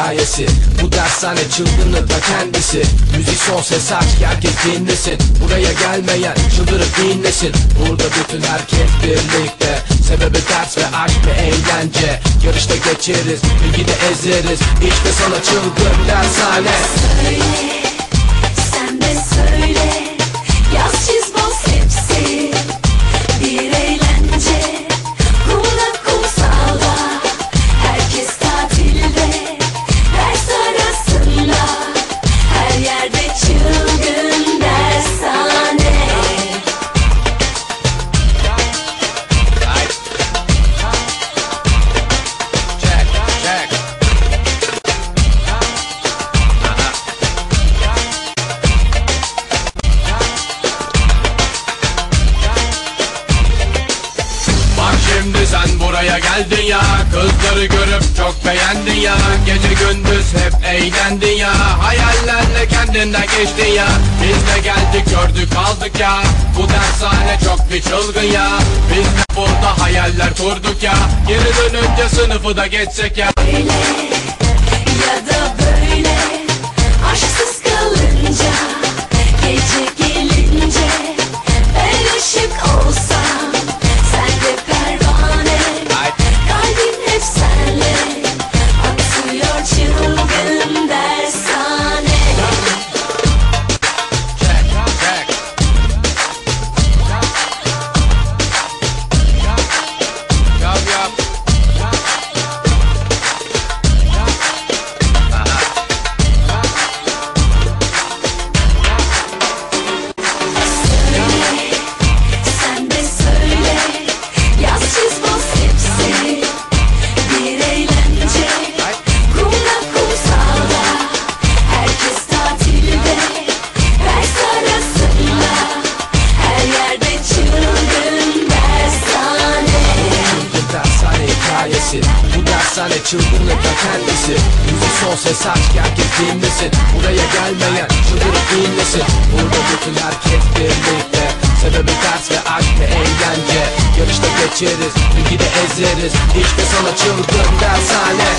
hikayesi. Bu dershane çılgınlık da kendisi. Müzik son ses aç ki herkes dinlesin. Buraya gelmeyen çıldırıp dinlesin. Burada bütün herkes birlikte. Sebebi ders ve aşk ve eğlence. Yarışta geçeriz, bilgide ezeriz. İşte sana çılgın dershane şimdi sen buraya geldin ya. Kızları görüp çok beğendin ya. Gece gündüz hep eğlendin ya. Hayallerle kendinden geçtin ya. Biz de geldik gördük aldık ya. Bu dershane çok bir çılgın ya. Biz de burada hayaller kurduk ya. Geri dönünce sınıfı da geçsek ya Bu dershane çılgınlık da kendisi Müzik son ses aç ki herkes dinlesin Buraya gelmeyen çıldırıp dinlesin Burada bütün herkes birlikte. Sebebi ders ve aşk ve eğlence. Yarışta geçeriz, bilgide ezeriz. İşte sana çılgın dershane